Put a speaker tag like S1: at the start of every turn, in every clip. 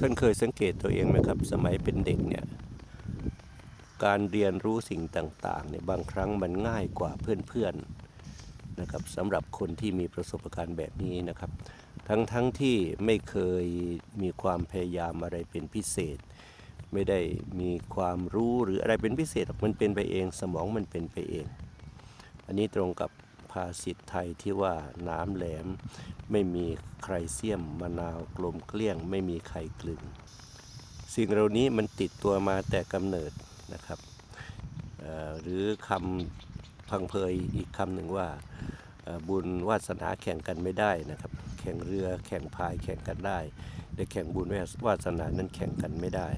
S1: ท่านเคยสังเกตตัวเองไหมครับ สมัยเป็นเด็กเนี่ย การเรียนรู้สิ่งต่างๆเนี่ยบางครั้งมันง่ายกว่าเพื่อนๆนะครับสำหรับคนที่มีประสบการณ์แบบนี้นะครับ ทั้งๆทที่ไม่เคยมีความพยายามอะไรเป็นพิเศษ ไม่ได้มีความรู้หรืออะไรเป็นพิเศษมันเป็นไปเอง สมองมันเป็นไปเอง อันนี้ตรงกับาษิตไทยที่ว่าน้ำแหลม ไม่มีใครเสียมมะนาวกลมเกลี้ยง ไม่มีใครกลึงสิ่งเหล่านี้มันติดตัวมาแต่กำเนิดนะครับหรือคำพังเพยอีกคำหนึ่งว่าบุญวาสนาแข่งกันไม่ได้นะครับ แข่งเรือแข่งพายแข่งกันได้แต่แข่งบุญวาสนานั้นแข่งกันไม่ได้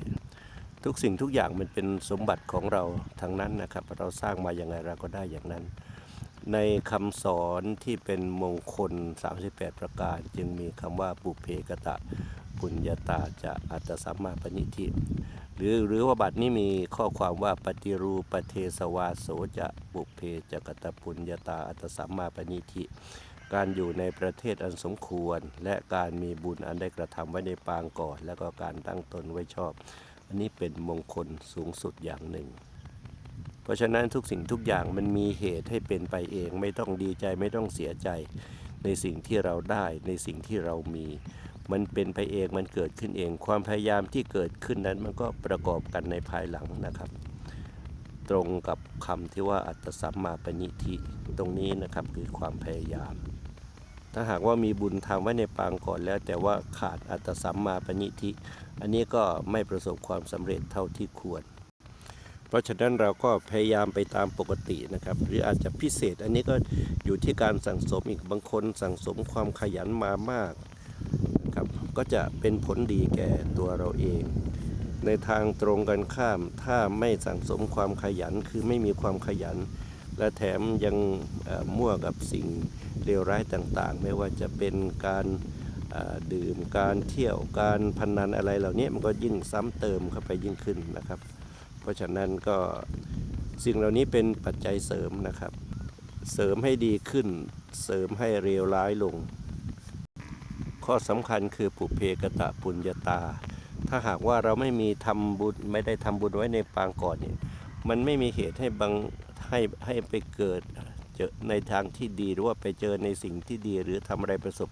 S1: ทุกสิ่งทุกอย่างมันเป็นสมบัติของเราทั้งนั้นนะครับ เราสร้างมาอย่างไงเราก็ได้อย่างนั้น ในคำสอนที่เป็นมงคล 38 ประการ จึงมีคำว่าปุเพกตะปุญญาตาจะอัตสัมมาปณิทิหรือหรือว่าบัตรนี้มีข้อความว่าปฏิรูปเทสวาโสจะปุเพจกตปุญญาตาอัตสัมมาปณิทิการอยู่ในประเทศอันสมควร และการมีบุญอันได้กระทำไว้ในปางก่อน แล้วก็การตั้งตนไว้ชอบ อันนี้เป็นมงคลสูงสุดอย่างหนึ่ง ราะฉะนั้นทุกสิ่งทุกอย่างมันมีเหตุให้เป็นไปเอง ไม่ต้องดีใจไม่ต้องเสียใจ ในสิ่งที่เราได้ในสิ่งที่เรามี มันเป็นไปเองมันเกิดขึ้นเอง ความพยายามที่เกิดขึ้นนั้นมันก็ประกอบกันในภายหลังนะครับ ตรงกับคำที่ว่าอัตสัมมาปณิธิตรงนี้นะครับคือความพยายาม ถ้าหากว่ามีบุญทำไว้ในปางก่อนแล้ว แต่ว่าขาดอัตตสัมมาปณิธิ อันนี้ก็ไม่ประสบความสำเร็จเท่าที่ควร เพราะฉะนั้นเราก็พยายามไปตามปกตินะครับ หรืออาจจะพิเศษอันนี้ก็อยู่ที่การสั่งสมอีกบางคนสั่งสมความขยันมามากนะครับก็จะเป็นผลดีแก่ตัวเราเอง ในทางตรงกันข้าม ถ้าไม่สั่งสมความขยันคือไม่มีความขยัน และแถมยังมั่วกับสิ่งเลวร้ายต่างๆ ไม่ว่าจะเป็นการดื่มการเที่ยวการพนันอะไรเหล่านี้มันก็ยิ่งซ้ำเติมเข้าไปยิ่งขึ้นนะครับ ราะฉะนั้นก็สิ่งเหล่านี้เป็นปัจจัยเสริมนะครับ เสริมให้ดีขึ้น เสริมให้เลวร้ายลง ข้อสำคัญคือปุเพกตะปุญญาตา ถ้าหากว่าเราไม่มีทำบุญไม่ได้ทำบุญไว้ในปางก่อนเนี่ยมันไม่มีเหตุให้บังให้ให้ไปเกิดเจอในทางที่ดีหรือว่าไปเจอในสิ่งที่ดีหรือทำอะไรประสบ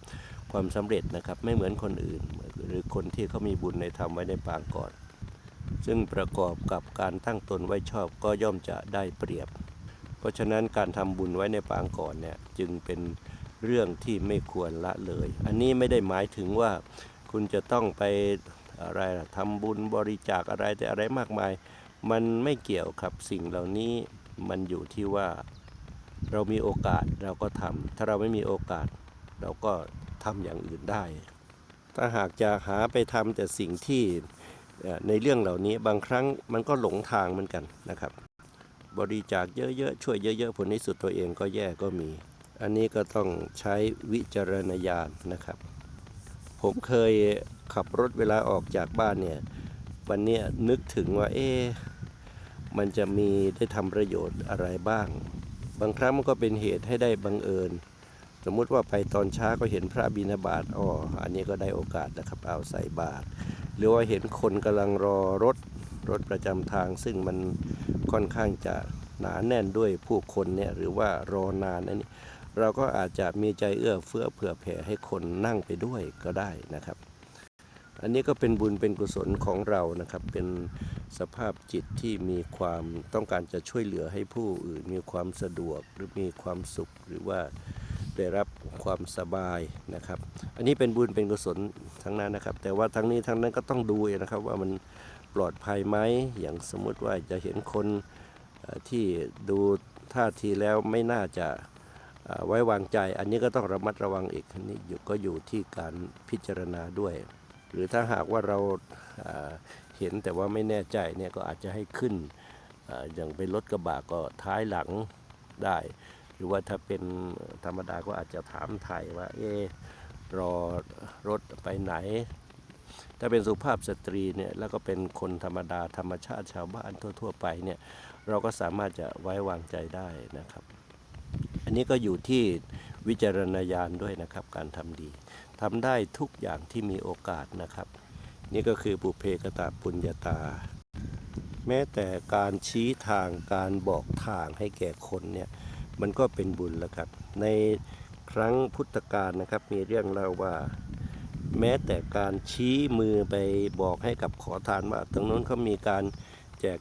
S1: ความสำเร็จนะครับ ไม่เหมือนคนอื่น หรือคนที่เขามีบุญในทำไว้ในปางก่อน ซึ่งประกอบกับการตั้งตนไว้ชอบก็ย่อมจะได้เปรียบ เพราะฉะนั้นการทำบุญไว้ในปางก่อนเนี่ยจึงเป็นเรื่องที่ไม่ควรละเลย อันนี้ไม่ได้หมายถึงว่าคุณจะต้องไปอะไรล่ะทำบุญบริจาคอะไรแต่อะไรมากมาย มันไม่เกี่ยวครับสิ่งเหล่านี้มันอยู่ที่ว่าเรามีโอกาสเราก็ทำถ้าเราไม่มีโอกาส เราก็ทำอย่างอื่นได้ ถ้าหากจะหาไปทำแต่สิ่งที่ ในเรื่องเหล่านี้บางครั้งมันก็หลงทางเหมือนกันนะครับ บริจาคเยอะๆ ช่วยเยอะๆ ผลที่สุดตัวเองก็แย่ก็มี อันนี้ก็ต้องใช้วิจารณญาณนะครับ ผมเคยขับรถเวลาออกจากบ้านเนี่ยวันนี้นึกถึงว่าเอ๊มันจะมีได้ทำประโยชน์อะไรบ้าง บางครั้งมันก็เป็นเหตุให้ได้บังเอิญ สมมุติว่าไปตอนเช้าก็เห็นพระบิณฑบาตอ๋ออันนี้ก็ได้โอกาสนะครับ เอาใส่บาตรหรือว่าเห็นคนกำลังรอรถรถประจำทาง ซึ่งมันค่อนข้างจะหนาแน่นด้วยผู้คนเนี่ยหรือว่ารอนานอันนี้เราก็อาจจะมีใจเอื้อเฟื้อเผื่อแผ่ให้คนนั่งไปด้วยก็ได้นะครับ อันนี้ก็เป็นบุญเป็นกุศลของเรานะครับ เป็นสภาพจิตที่มีความต้องการจะช่วยเหลือให้ผู้อื่น มีความสะดวกหรือมีความสุขหรือว่า ได้รับความสบายนะครับ อันนี้เป็นบุญเป็นกุศลทั้งนั้นนะครับ แต่ว่าทั้งนี้ทั้งนั้นก็ต้องดูนะครับว่ามันปลอดภัยไหมอย่างสมมุติว่าจะเห็นคนที่ดูท่าทีแล้วไม่น่าจะไว้วางใจ อันนี้ก็ต้องระมัดระวังอีกอันนี้อยู่ก็อยู่ที่การพิจารณาด้วย หรือถ้าหากว่าเราเห็นแต่ว่าไม่แน่ใจเนี่ยก็อาจจะให้ขึ้นอย่างเป็นรถกระบะก็ท้ายหลังได้ หรือว่าถ้าเป็นธรรมดาก็อาจจะถามไถ่ว่า เอรอรถไปไหน ถ้าเป็นสุภาพสตรีเนี่ยแล้วก็เป็นคนธรรมดาธรรมชาติชาวบ้านทั่ว ๆ ไปเนี่ยเราก็สามารถจะไว้วางใจได้นะครับ อันนี้ก็อยู่ที่วิจารณญาณด้วยนะครับการทำดีทำได้ทุกอย่างที่มีโอกาสนะครับ นี่ก็คือบุเพกตาปุญญาตา แม้แต่การชี้ทางการบอกทางให้แก่คนเนี่ย มันก็เป็นบุญแล้วครับ ในครั้งพุทธกาลนะครับ มีเรื่องเล่าว่า แม้แต่การชี้มือไปบอกให้กับขอทานว่าตรงนั้นเขามีการแจก